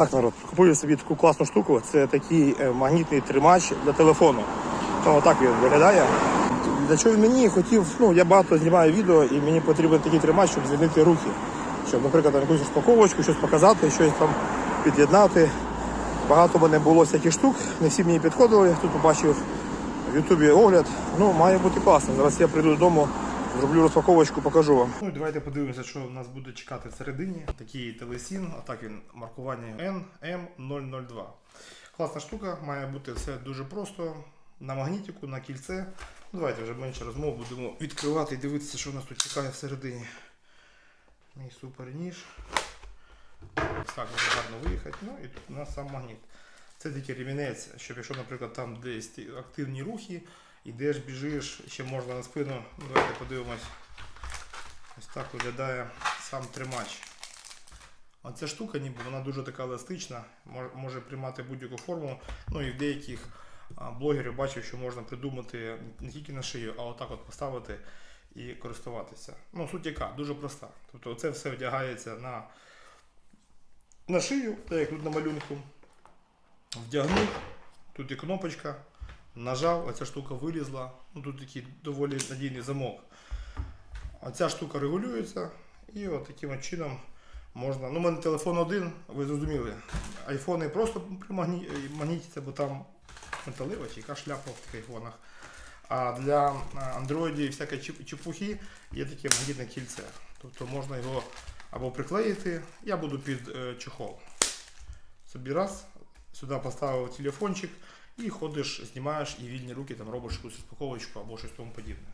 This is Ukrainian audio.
Так, народ, купую собі таку класну штуку. Це такий е, магнітний тримач для телефону. Ну, отак він виглядає. Для чого він мені хотів, ну я багато знімаю відео і мені потрібен такий тримач, щоб звільнити руки. Щоб, наприклад, там якусь розпаковочку, щось показати, щось там під'єднати. Багато мене було всяких штук, не всі мені підходили. Тут побачив в Ютубі огляд. Ну, має бути класно. Зараз я прийду додому, зроблю розпаковочку, покажу вам. Ну і давайте подивимося, що нас буде чекати всередині. Такий телесін, а так він маркування NM002. Класна штука, має бути все дуже просто. На магнітику, на кільце. Ну, Давайте вже менше розмов будемо відкривати і дивитися, що нас тут чекає всередині. Мій супер ніж. Так може гарно виїхати. Ну і тут у нас сам магніт. Це такий ремінець, щоб якщо, наприклад, там десь активні рухи, ідеш, біжиш, ще можна на спину. Ну, Давайте подивимось. Ось так виглядає сам тримач. А ця штука, ніби вона дуже така еластична, може приймати будь-яку форму. Ну і в деяких блогерів бачив, що можна придумати не тільки на шию, а отак от поставити і користуватися. Ну, суть яка, дуже проста. Тобто це все вдягається на, на шию, так як тут на малюнку. Вдягнув, тут є кнопочка, нажав, а ця штука вилізла. Ну, тут такий доволі надійний замок. А ця штука регулюється і от таким чином можна. Ну, у мене телефон один, ви зрозуміли. Айфони просто при магні... бо там металева чи яка шляпа в таких айфонах. А для Android всякої чіп- чепухи є таке магнітне кільце. Тобто можна його або приклеїти, я буду під е, чехол. Собі раз, сюди поставив телефончик і ходиш, знімаєш і вільні руки там робиш якусь успаковочку або щось тому подібне.